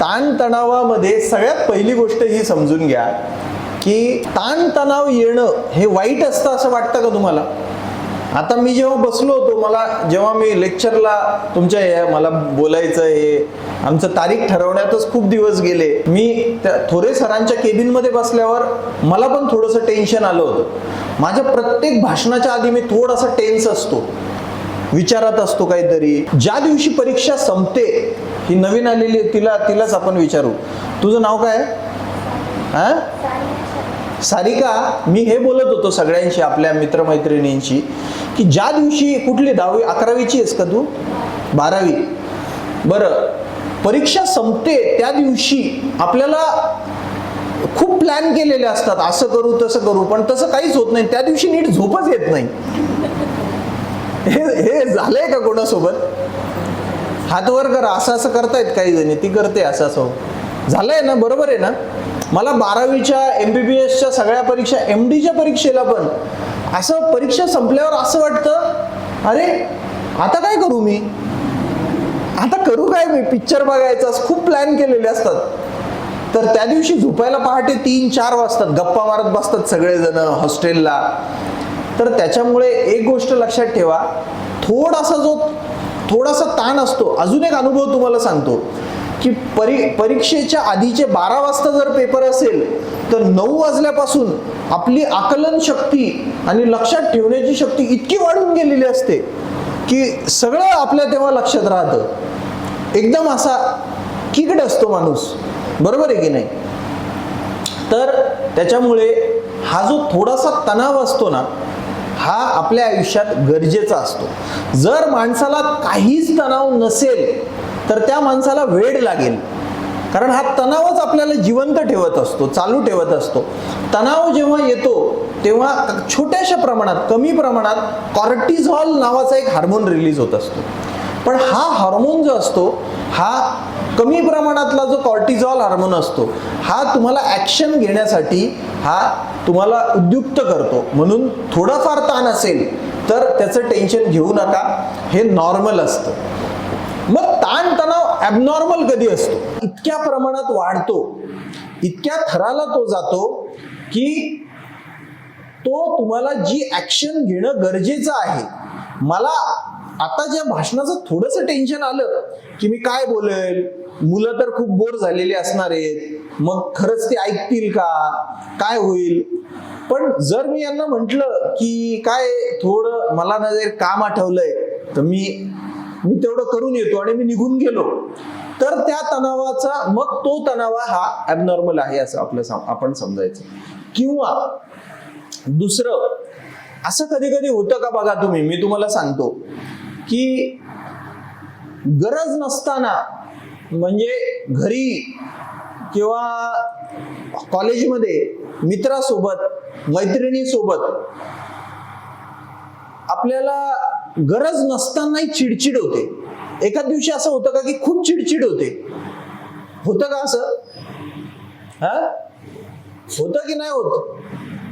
ताणतणावामध्ये सगळ्यात पहिली गोष्ट ही समजून घ्या की ताणतणाव येणं हे वाईट असतं असं वाटतं का तुम्हाला? आता मी जेव्हा बसलो होतो मला जेव्हा मी लेक्चरला तुमच्या हे मला बोलायचं हे आमचं तारीख ठरवण्यातच खूप दिवस गेले. मी त्या थोरे सरांच्या केबिनमध्ये बसल्यावर मला पण थोडंसं टेन्शन आलं होतं. माझ्या प्रत्येक भाषणाच्या आधी मी थोडासा टेन्स असतो विचारात असतो काहीतरी. ज्या दिवशी परीक्षा संपते ही नवीन आलेली आहे तिला तिलाच आपण विचारू. तुझं नाव काय आहे? हा? सारिका मी हे बोलत होतो सगळ्यांशी आपल्या मित्रमैत्रिणींशी की ज्या दिवशी कुठली दहावी अकरावीची आहेस का तू? बारावी. बरं परीक्षा संपते त्या दिवशी आपल्याला खूप प्लॅन केलेले असतात असं करू तसं करू पण तसं काहीच होत नाही. त्या दिवशी नीट झोपच येत नाही. हे हे झालंय का कोणासोबत? हात वर करा असं असं करतायत काही जणी. ती करते असं असं. झालंय ना बरोबर आहे ना? मला बारावीच्या एम बी बी एसच्या सगळ्या परीक्षा एम डीच्या परीक्षेला पण. असं परीक्षा संपल्यावर असं वाटतं अरे आता काय करू मी? आता करू काय मी? पिक्चर बघायचा खूप प्लॅन केलेले असतात. तर त्या दिवशी झोपायला पहाटे तीन चार वाजतात. गप्पा मारत बसतात सगळेजण हॉस्टेलला तर त्याच्यामुळे एक गोष्ट लक्षात ठेवा. थोडासा जो थोडासा ताण असतो. अजून एक अनुभव तुम्हाला सांगतो की परी परीक्षेच्या आधीचे बारा वाजता जर पेपर असेल तर नऊ वाजल्यापासून आपली आकलन शक्ती आणि लक्षात ठेवण्याची शक्ती इतकी वाढून गेलेली असते की सगळं आपल्या तेव्हा लक्षात राहतं. एकदम असा किकड असतो माणूस. बरोबर आहे की नाही? तर त्याच्यामुळे हा जो थोडासा तणाव असतो ना हा आपल्या आयुष्यात गरजेचा असतो. जर माणसाला काहीच तणाव नसेल तर त्या माणसाला वेळ लागेल. कारण हा तणावच आपल्याला जिवंत ठेवत असतो चालू ठेवत असतो. तणाव जेव्हा येतो तेव्हा छोट्याशा प्रमाणात कमी प्रमाणात कॉर्टिझॉल नावाचा एक हार्मोन रिलीज होत असतो. पण हा हार्मोन जो असतो हा कमी प्रमाणातला जो कॉर्टिझॉल हार्मोन असतो हा तुम्हाला ॲक्शन घेण्यासाठी हा तुम्हाला उद्युक्त करतो. म्हणून थोडाफार ताण असेल तर त्याचं टेन्शन घेऊ नका. हे नॉर्मल असतं. मग ताणतणाव ॲबनॉर्मल कधी असतो? इतक्या प्रमाणात वाढतो इतक्या थराला तो जातो की तो तुम्हाला जी ॲक्शन घेणं गरजेचं आहे. मला आता ज्या भाषणाचं थोडंसं टेन्शन आलं की मी काय बोलेल? मुलं तर खूप बोर झालेली असणार आहेत. मग खरंच ते ऐकतील का? काय होईल? पण जर मी यांना म्हटलं की काय थोडं मला ना जर काम आठवलंय तर मी मी तेवढं करून येतो आणि मी निघून गेलो. तर त्या तणावाचा मग तो तणाव हा ॲबनॉर्मल आहे असं आपलं आपण समजायचं. किंवा दुसरं असं कधी कधी होतं का बघा तुम्ही? मी तुम्हाला सांगतो. की गरज नसताना म्हणजे घरी किंवा कॉलेजमध्ये मित्रासोबत मैत्रिणीसोबत आपल्याला गरज नसतानाही चिडचिड होते. एका दिवशी असं होतं का की खूप चिडचिड होते. होतं का असं? हा? होतं की नाही होत?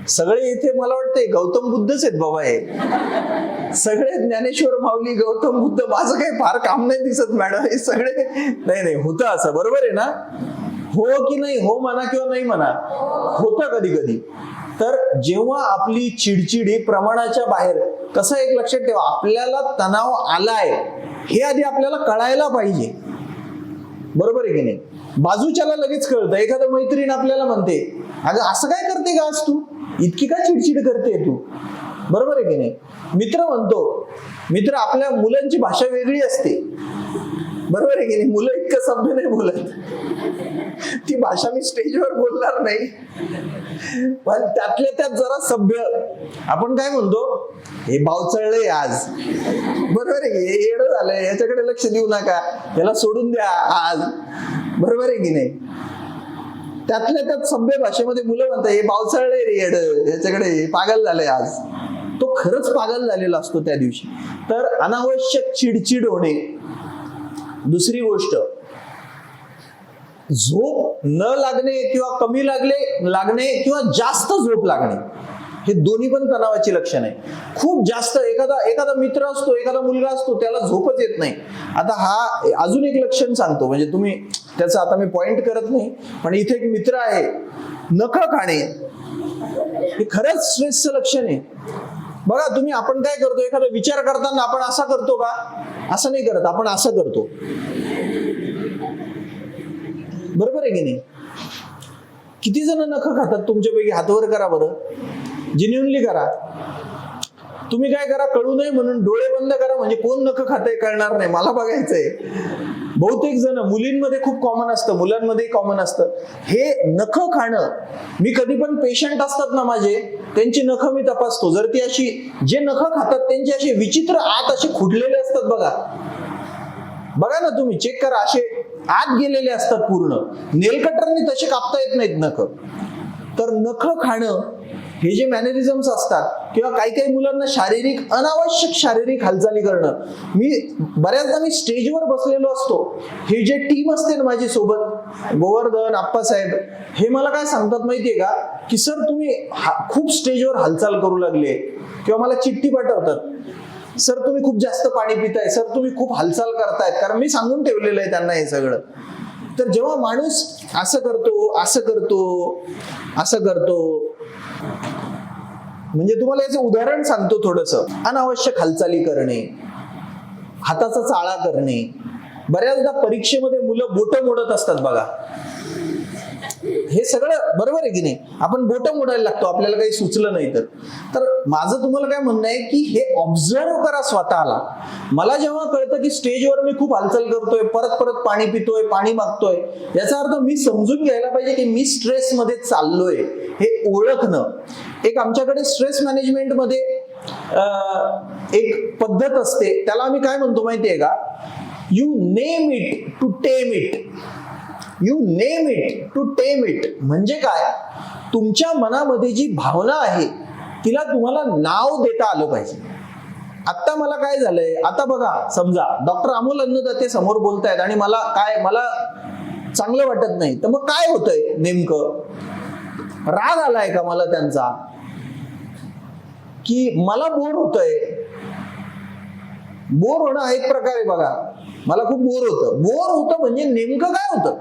सगळे इथे मला वाटतंय गौतम बुद्धच आहेत बाबा हे. सगळे ज्ञानेश्वर माऊली गौतम बुद्ध माझं काही फार काम नाही दिसत मॅडम. हे सगळे नाही नाही होतं असं बरोबर आहे ना? हो की नाही हो म्हणा किंवा नाही म्हणा होतं कधी कधी. तर जेव्हा आपली चिडचिडी प्रमाणाच्या बाहेर कसं एक लक्षात ठेवा आपल्याला तणाव आलाय हे आधी आपल्याला कळायला पाहिजे. बरोबर आहे की नाही? बाजूच्याला लगेच कळतं. एखादं मैत्रीण आपल्याला म्हणते अगं असं काय करते का आज तू? इतकी का चिडचिड करते तू? बरोबर आहे की नाही? मित्र म्हणतो मित्र आपल्या मुलांची भाषा वेगळी असते. बरोबर आहे की नाही? मुलं इतकं सभ्य नाही बोलत. ती भाषा मी स्टेजवर बोलणार नाही. पण त्यातल्या त्यात जरा सभ्य. आपण काय म्हणतो? हे बावचळलंय आज. बरोबर आहे की हे झालंय. याच्याकडे लक्ष देऊ नका. याला सोडून द्या आज. बरोबर आहे की नाही? त्यातल्या त्यात सभ्य भाषेमध्ये मुलं म्हणतात हे बावचळलंय रे येड. याच्याकडे पागल झालंय आज. तो खरंच पागल झालेला असतो त्या दिवशी. तर अनावश्यक चिडचिड होणे. दुसरी गोष्ट झोप न लागणे किंवा कमी लागले लागणे किंवा जास्त झोप लागणे. हे दोन्ही पण तणावाची लक्षण आहे खूप जास्त एखादा एखादा मित्र असतो एखादा मुलगा असतो त्याला झोपच येत नाही. आता हा अजून एक लक्षण सांगतो म्हणजे तुम्ही त्याचा आता मी पॉइंट करत नाही पण इथे एक मित्र आहे नख खाणे. हे खरंच स्ट्रेसचं लक्षण आहे. बघा तुम्ही आपण काय करतो एखादा विचार करताना आपण असा करतो का? असं नाही करत आपण असं करतो. बरोबर आहे की नाही? किती जण नख खातात? तुमच्यापैकी हातवर करा बरं. जिन्युनली करा. तुम्ही काय करा कळू नये म्हणून डोळे बंद करा म्हणजे कोण नख खातंय कळणार नाही मला बघायचंय. बहुतेक जण मुलींमध्ये खूप कॉमन असतं मुलांमध्ये कॉमन असतं. हे नख खाणं मी कधी पण पेशंट असतात ना माझे त्यांची नख मी तपासतो. जर ती अशी जे नख खातात त्यांची अशी विचित्र आत असे खुडलेले असतात बघा. बघा ना तुम्ही चेक करा असे आत गेलेले असतात पूर्ण. नेलकटरने तसे कापता येत नाहीत नख. तर नख खाणं हे जे मॅनरिझम्स असतात किंवा काही काही मुलांना शारीरिक अनावश्यक शारीरिक हालचाली करणं. मी बऱ्याचदा मी स्टेजवर बसलेलो असतो. हे जे टीम असते ना माझी सोबत गोवर्धन आप्पासाहेब हे मला काय सांगतात माहितीये का? की सर तुम्ही हा- खूप स्टेजवर हालचाल करू लागले. किंवा मला चिठ्ठी पाठवतात. सर तुम्ही खूप जास्त पाणी पिताय. सर तुम्ही खूप हालचाल करतायत. कारण मी सांगून ठेवलेलं आहे त्यांना हे सगळं. तर जेव्हा माणूस असं करतो असं करतो असं करतो म्हणजे तुम्हाला याचं उदाहरण सांगतो थोडस. अनावश्यक हालचाली करणे हाताचा चाळा करणे. बऱ्याचदा परीक्षेमध्ये मुलं बोट मोडत असतात बघा. हे सगळं बरोबर आहे की नाही? आपण बोट मोडायला लागतो आपल्याला काही सुचलं नाही तर. तर माझं तुम्हाला काय म्हणणं आहे की हे ऑब्झर्व करा स्वतःला. मला जेव्हा कळतं की स्टेजवर मी खूप हालचाल करतोय परत परत पाणी पितोय पाणी मागतोय याचा अर्थ मी समजून घ्यायला पाहिजे की मी स्ट्रेस मध्ये चाललोय हे ओळखणं. एक आमच्याकडे स्ट्रेस मॅनेजमेंटमध्ये एक पद्धत असते. त्याला आम्ही काय म्हणतो माहितीये का? You name it to tame it you name it to tame it म्हणजे काय? तुमच्या मनामध्ये जी भावना आहे तिला तुम्हाला नाव देता आलं पाहिजे. आत्ता मला काय झालंय? आता बघा समजा डॉक्टर अमोल अन्नदाते समोर बोलतायत आणि मला काय मला चांगलं वाटत नाही. तर मग काय होतंय नेमकं? राग आलाय का मला त्यांचा? की मला बोर होतंय. बोर होणं हा एक प्रकार आहे बघा. मला खूप बोर होतं. बोर होतं म्हणजे नेमकं काय होतं?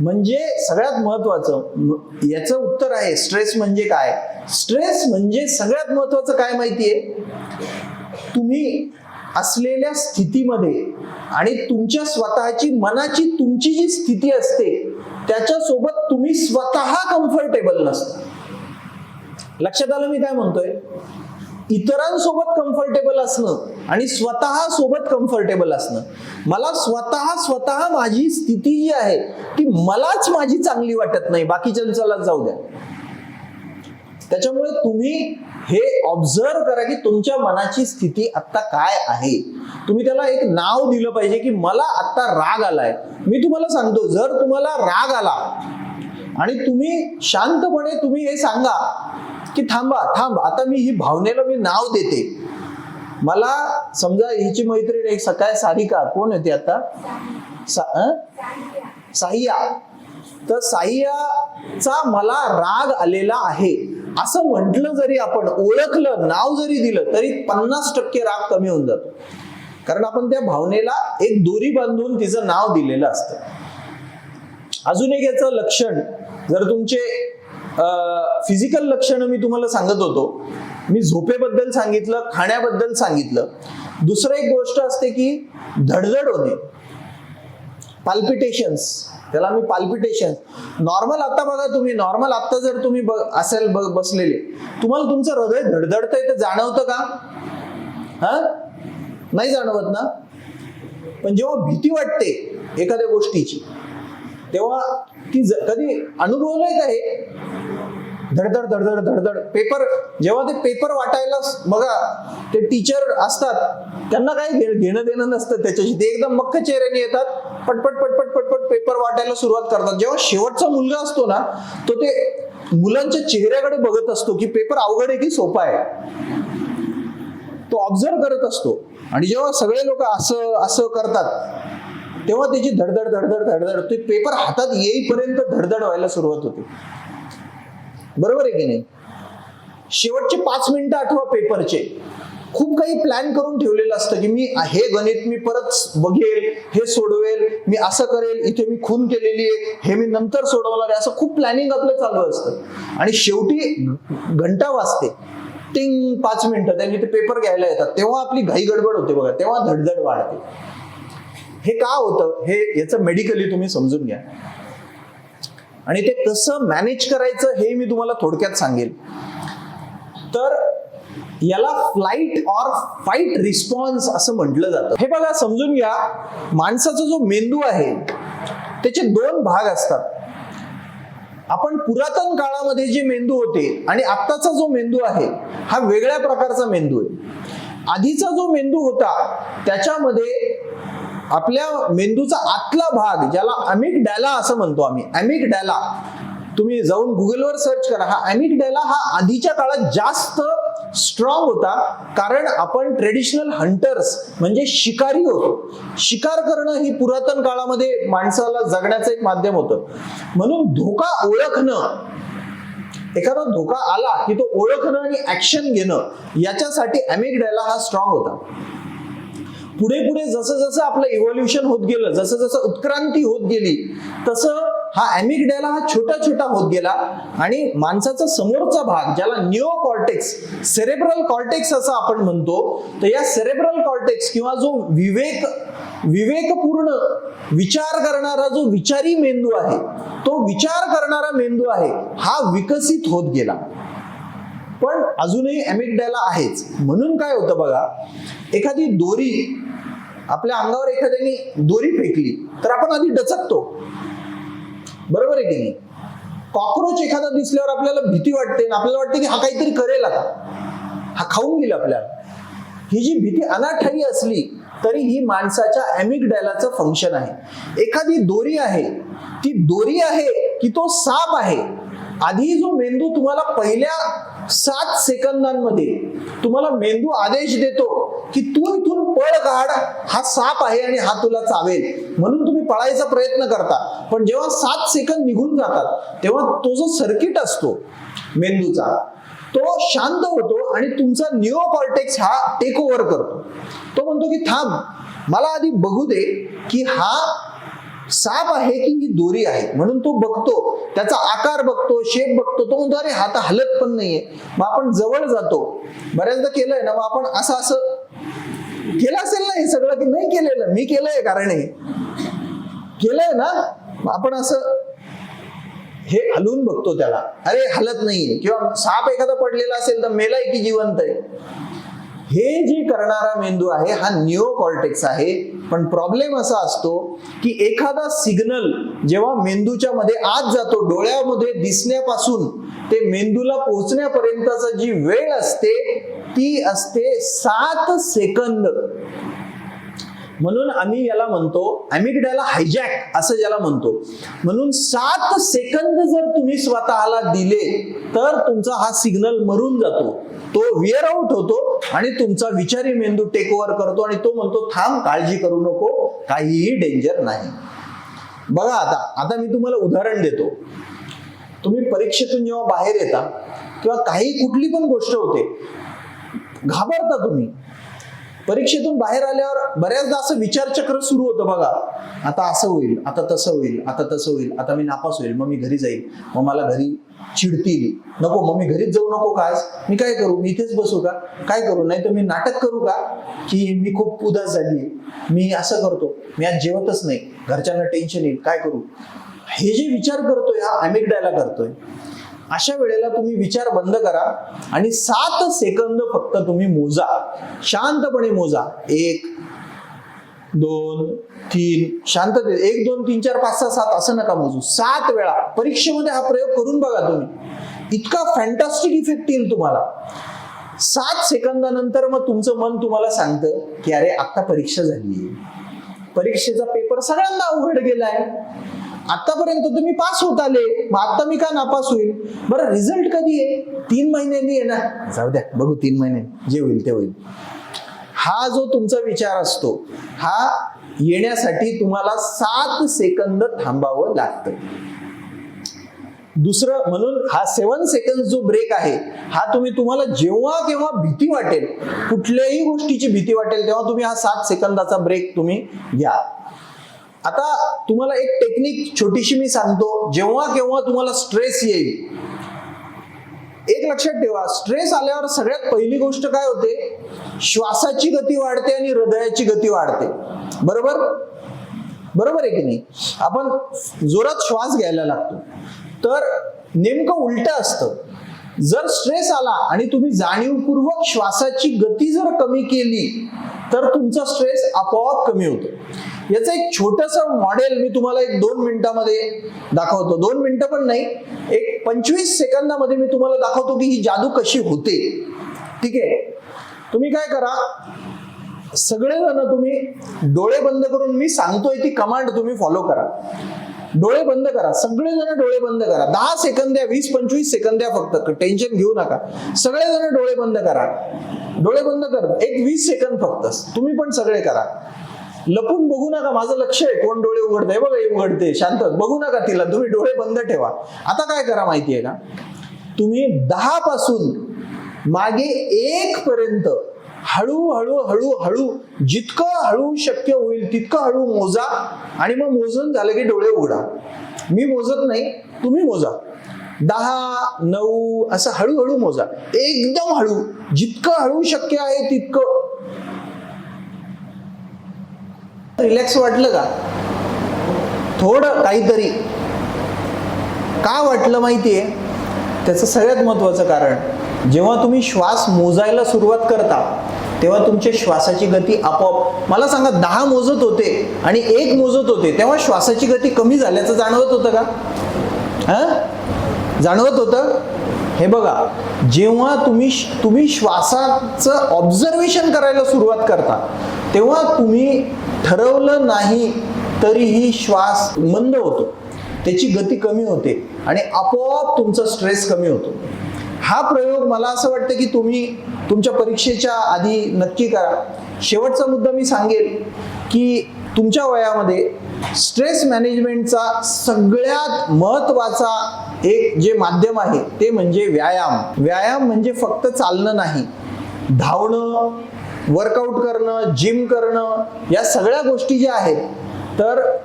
म्हणजे सगळ्यात महत्वाचं याचं उत्तर आहे स्ट्रेस म्हणजे काय? स्ट्रेस म्हणजे सगळ्यात महत्वाचं काय माहितीये तुम्ही असलेल्या स्थितीमध्ये आणि तुमच्या स्वतःची मनाची तुमची जी स्थिती असते त्याच्यासोबत तुम्ही स्वतः कम्फर्टेबल नसता. लक्षात आलं मी काय म्हणतोय? इतरांसोबत कम्फर्टेबल असणं आणि स्वतः सोबत कम्फर्टेबल असणं. मला स्वतः स्वतः माझी स्थिती जी आहे ती मलाच माझी चांगली वाटत नाही. बाकीच्यांचाला जाऊ द्या. त्याच्यामुळे तुम्ही हे ऑब्झर्व करा की तुमच्या मनाची स्थिती आता काय आहे. तुम्ही त्याला एक नाव दिलं पाहिजे की मला आता राग आलाय. मी तुम्हाला सांगतो जर तुम्हाला राग आला आणि तुम्ही शांतपणे तुम्ही हे सांगा की थांबा थांब. आता मी ही भावनेला मी नाव देते. मला समजा हिची मैत्रीण एक सकाळ सारिका कोण होती आता? सा साहिया. तर साहियाचा मला राग आलेला आहे. असं म्हटलं जरी आपण ओळखलं नाव जरी दिलं तरी पन्नास टक्के राग कमी होऊन जातो. कारण आपण त्या भावनेला एक दोरी बांधून तिचं नाव दिलेलं असतं. अजून एक याचं लक्षण जर तुमचे फिजिकल लक्षणं मी तुम्हाला सांगत होतो. मी झोपेबद्दल सांगितलं खाण्याबद्दल सांगितलं. दुसरं एक गोष्ट असते की धडधड होणे. पाल्पिटेशन्स त्याला मी पाल्पिटेशन नॉर्मल आता बघा तुम्ही नॉर्मल आता जर तुम्ही असेल बसलेले. तुम्हाला तुमचं हृदय धडधडतंय ते जाणवतं का? हा? नाही जाणवत ना? पण जेव्हा भीती वाटते एखाद्या गोष्टीची तेव्हा ती कधी अनुभवलंय का हे? धडधड धडधड धडधड. पेपर जेव्हा ते पेपर वाटायला बघा ते टीचर असतात. त्यांना काही घेणं देणं नसतं त्याच्याशी. ते एकदम मक्क चेहऱ्याने येतात पटपट पटपट पटपट पेपर वाटायला सुरुवात करतात. जेव्हा शेवटचा मुलगा असतो ना तो ते मुलांच्या चेहऱ्याकडे बघत असतो की पेपर अवघड आहे की सोपा आहे. तो ऑब्झर्व करत असतो. आणि जेव्हा सगळे लोक असं असं करतात तेव्हा त्याची धडधड धडधड धडधड ते पेपर हातात येईपर्यंत धडधड व्हायला सुरुवात होते. बरोबर आहे की नाही? शेवटचे पाच मिनिटं आठवा पेपरचे. खूप काही प्लॅन करून ठेवलेलं असतं की मी हे गणित मी परत बघेल हे सोडवेल मी असं करेल इथे मी खून केलेली आहे हे मी नंतर सोडवणार आहे असं खूप प्लॅनिंग आपलं चालू असतं. आणि शेवटी घंटा वाजते. टिंग पाच मिनिटं त्यांनी ते पेपर घ्यायला येतात. तेव्हा आपली घाई गडबड होते बघा तेव्हा धडधड वाढते. हे का होतं? हे याचं मेडिकली तुम्ही समजून घ्या. आणि ते कसं मॅनेज करायचं हे मी तुम्हाला थोडक्यात सांगेल. तर याला फ्लाईट ऑर फाईट रिस्पॉन्स असं म्हटलं जातं. हे बघा समजून घ्या. माणसाचा जो मेंदू आहे त्याचे दोन भाग असतात. आपण पुरातन काळामध्ये जे मेंदू होते आणि आत्ताचा जो मेंदू आहे हा वेगळ्या प्रकारचा मेंदू आहे. आधीचा जो मेंदू होता त्याच्यामध्ये आपल्या मेंदूचा आतला भाग ज्याला अमिक डॅला असं म्हणतो आम्ही अमिक डॅला. तुम्ही जाऊन गुगलवर सर्च करा हा अमिक डॅला हा आधीच्या काळात जास्त स्ट्रॉंग होता कारण आपण ट्रेडिशनल हंटर्स म्हणजे शिकारी होतो. शिकार करणं ही पुरातन काळामध्ये माणसाला जगण्याचं एक माध्यम होतं. म्हणून धोका ओळखणं एखादा धोका आला की तो ओळखणं आणि ऍक्शन घेणं याच्यासाठी अमिगडॅला हा स्ट्रॉंग होता. पुढे पुढे जसं जसं आपलं इव्होल्युशन होत गेलं जसं जसं उत्क्रांती होत गेली तसं हा अॅमिगडॅला हा छोटा छोटा होत गेला आणि माणसाचा समोरचा भाग ज्याला निओ कॉर्टेक्स सेरेब्रल कॉर्टेक्स असं आपण म्हणतो तर या सेरेब्रल कॉर्टेक्स किंवा जो विवेक विवेकपूर्ण विचार करणारा जो विचारी मेंदू आहे तो विचार करणारा मेंदू आहे हा विकसित होत गेला. पण अजूनही अॅमिगडॅला आहेच. म्हणून काय होतं बघा एखादी दोरी आपल्या अंगावर एखाद्याने दोरी फेकली तर आपण आधी डचकतो. बरोबर आहे की नाही? कॉक्रोच एखादा दिसल्यावर आपल्याला भीती वाटते आणि आपल्याला वाटते की हा काहीतरी करेल आता. हा खाऊन गेला आपल्याला. ही जी भीती अनाठाई असली तरी ही माणसाच्या अॅमिगडॅलाचं फंक्शन आहे. एखादी दोरी आहे ती दोरी आहे की तो साप आहे. आधी जो मेंदू तुम्हाला पहिल्या सात सेकंदांमध्ये तुम्हाला मेंदू आदेश देतो की तू इथून पळ काढ हा साप आहे आणि हा तुला चावेल. म्हणून तुम्ही पळायचा प्रयत्न करता. पण जेव्हा सात सेकंद निघून जातात तेव्हा तो जो सर्किट असतो मेंदूचा तो शांत होतो आणि तुमचा निओ हा टेक ओव्हर करतो. तो म्हणतो की थांब मला आधी बघू दे की हा साप आहे की ही दोरी आहे? म्हणून तो बघतो त्याचा आकार बघतो शेप बघतो तो म्हणतो अरे हा तर हलत पण नाहीये. मग आपण जवळ जातो. बऱ्याचदा केलंय ना मग आपण असं असं केलं असेल ना हे सगळं की नाही केलेलं? मी केलंय कारण हे. केलंय ना? आपण असं हे हलवून बघतो त्याला. अरे हलत नाहीये. किंवा साप एखादा पडलेला असेल तर मेलाय की जिवंत आहे? हे जे करणारा मेंदू आहे हा निओ आहे. पण प्रॉब्लेम असा असतो की एखादा सिग्नल जेव्हा मेंदूच्या मध्ये आत जातो डोळ्यामध्ये दिसण्यापासून ते मेंदूला पोहोचण्यापर्यंतचा जी वेळ असते ती असते सात सेकंद म्हणून आम्ही याला म्हणतो अमिगडॅला हायजॅक असं ज्याला म्हणतो. म्हणून सात सेकंद जर तुम्ही स्वतःला दिले तर तुमचा हा सिग्नल मरून जातो. तो विअर आउट होतो आणि तुमचा विचारी मेंदू टेक ओव्हर करतो आणि तो म्हणतो थांब काळजी करू नको काहीही डेंजर नाही. बघा आता आता मी तुम्हाला उदाहरण देतो. तुम्ही परीक्षेतून जेव्हा बाहेर येता किंवा काही कुठली पण गोष्ट होते घाबरता तुम्ही. परीक्षेतून बाहेर आल्यावर बऱ्याचदा असं विचारचक्र सुरू होतं बघा. आता असं होईल आता तसं होईल आता तसं होईल आता मी नापास होईल मग मी घरी जाईल मग मला घरी चिडतील. नको मग मी घरीच जाऊ नको काय मी काय करू? मी इथेच बसू का? काय करू? नाही तर मी नाटक करू का? की मी खूप उदास झाली मी असं करतो मी आज जेवतच नाही. घरच्यांना टेन्शन येईल काय करू? हे जे विचार करतोय हा अमिगडायला करतोय. अशा वेळेला तुम्ही विचार बंद करा आणि सात सेकंद फक्त तुम्ही मोजा. शांतपणे मोजा. एक दोन तीन. शांततेत एक दोन तीन चार पाच सहा सात असं नका मोजू. सात वेळा. परीक्षेमध्ये हा प्रयोग करून बघा तुम्ही. इतका फॅन्टॅस्टिक इफेक्ट येईल तुम्हाला. सात सेकंदानंतर मग तुमचं मन तुम्हाला सांगतं की अरे आता परीक्षा झाली परीक्षेचा पेपर सगळ्यांना अवघड गेलाय. आतापर्यंत तुम्ही पास होत आले. मग आता मी का नापास होईल? बरं रिझल्ट कधी आहे? तीन महिन्यांनी येणार. जाऊ द्या बघू तीन महिने जे होईल ते होईल. हा जो तुमचा विचार असतो हा येण्यासाठी तुम्हाला सात सेकंद थांबावं लागतं. दुसरं म्हणून हा सेवन सेकंड जो ब्रेक आहे हा तुम्ही तुम्हाला जेव्हा केव्हा भीती वाटेल कुठल्याही गोष्टीची भीती वाटेल तेव्हा तुम्ही हा सात सेकंदाचा ब्रेक तुम्ही घ्या. आता तुम्हाला एक टेक्निक छोटीशी मी सांगतो. जेव्हा केव्हा तुम्हाला स्ट्रेस येईल एक लक्षात ठेवा स्ट्रेस आल्यावर सगळ्यात पहिली गोष्ट काय होते? श्वासाची गती वाढते आणि हृदयाची गती वाढते. बरोबर? बरोबर आहे की नाही? आपण जोरात श्वास घ्यायला लागतो. तर नेमकं उलट असतं. जर स्ट्रेस आला आणि तुम्ही जाणीवपूर्वक श्वासाची गती जर कमी केली तर तुमचा स्ट्रेस आपोआप कमी होतो. याचं एक छोटस मॉडेल मी तुम्हाला एक दोन मिनिटामध्ये दाखवतो. दोन मिनिटं पण नाही एक पंचवीस सेकंदामध्ये मी तुम्हाला दाखवतो की ही जादू कशी होते. ठीक आहे? तुम्ही काय करा सगळेजण तुम्ही डोळे बंद करून मी सांगतोय ती कमांड तुम्ही फॉलो करा. डोळे बंद करा सगळेजण डोळे बंद करा. दहा सेकंद द्या वीस पंचवीस सेकंद द्या फक्त टेन्शन घेऊ नका. सगळेजण डोळे बंद करा. डोळे बंद कर एक वीस सेकंद फक्त. तुम्ही पण सगळे करा. लपून बघू नका माझं लक्ष आहे. कोण डोळे उघडते बघा उघडते. शांत. बघू नका तिला. तुम्ही डोळे बंद ठेवा. आता काय करा माहितीये का तुम्ही दहा पासून मागे एक पर्यंत हळूहळू हळूहळू जितकं हळू शक्य होईल तितकं हळू मोजा आणि मग मोजून झालं की डोळे उघडा. मी मोजत नाही तुम्ही मोजा. दहा नऊ असं हळूहळू मोजा. एकदम हळू. जितकं हळू शक्य आहे तितकं रिलॅक्स वाटलं का? थोडं काहीतरी. का वाटलं माहितीये? त्याचं सगळ्यात महत्वाचं कारण जेव्हा तुम्ही श्वास मोजायला सुरुवात करता तेव्हा तुमच्या श्वासाची गती आपोआप मला सांगा दहा मोजत होते आणि एक मोजत होते तेव्हा श्वासाची गती कमी झाल्याचं जाणवत होतं का? हा? जाणवत होतं? हे बघा जेव्हा तुम्ही तुम्ही श्वासाचं ऑब्झर्वेशन करायला सुरुवात करता तेव्हा तुम्ही ठरवलं नाही तरीही श्वास मंद होतो. त्याची गती कमी होते आणि आपोआप तुमचा स्ट्रेस कमी होतो. हा प्रयोग मला असं वाटतं की तुम्ही तुमच्या परीक्षेच्या आधी नक्की करा. शेवटचा मुद्दा मी सांगेल की तुमच्या वयामध्ये स्ट्रेस मॅनेजमेंटचा सगळ्यात महत्त्वाचा एक जे माध्यम आहे ते म्हणजे व्यायाम. व्यायाम म्हणजे फक्त चालणं नाही. धावणं वर्कआउट करणं जिम करणं या सगळ्या गोष्टी ज्या आहेत तर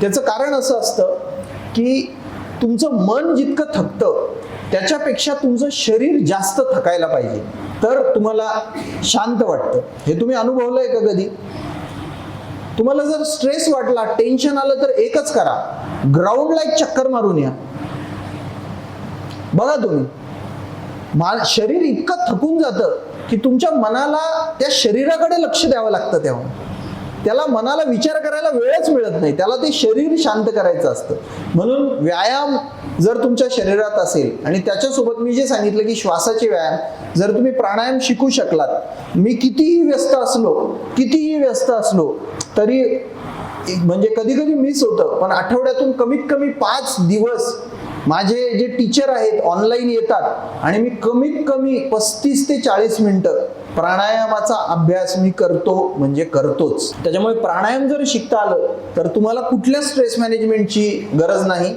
त्याचं कारण असं असतं की तुमचं मन जितकं थकतं त्याच्यापेक्षा तुमचं शरीर जास्त थकायला पाहिजे. तर तुम्हाला शांत वाटतं. हे तुम्ही अनुभवलंय का कधी? तुम्हाला जर स्ट्रेस वाटला टेन्शन आलं तर एकच करा. ग्राउंडला एक चक्कर मारून या. बघा तुम्ही. शरीर इतकं थकून जातं की तुमच्या मनाला त्या शरीराकडे लक्ष द्यावं लागतं तेव्हा. त्याला मनाला विचार करायला वेळच मिळत नाही. त्याला ते शरीर शांत करायचं असतं. म्हणून व्यायाम जर तुमच्या शरीरात असेल आणि त्याच्यासोबत मी जे सांगितलं की श्वासाचे व्यायाम जर तुम्ही प्राणायाम शिकू शकलात मी कितीही व्यस्त असलो कितीही व्यस्त असलो तरी म्हणजे कधी कधी मिस होतं पण आठवड्यातून कमीत कमी पाच दिवस माझे जे टीचर आहेत ऑनलाईन येतात आणि मी कमीत कमी पस्तीस ते चाळीस मिनटं प्राणायामाचा अभ्यास मी करतो म्हणजे करतोच. त्याच्यामुळे प्राणायाम जर शिकता आलं तर तुम्हाला कुठल्या स्ट्रेस मॅनेजमेंटची गरज नाही?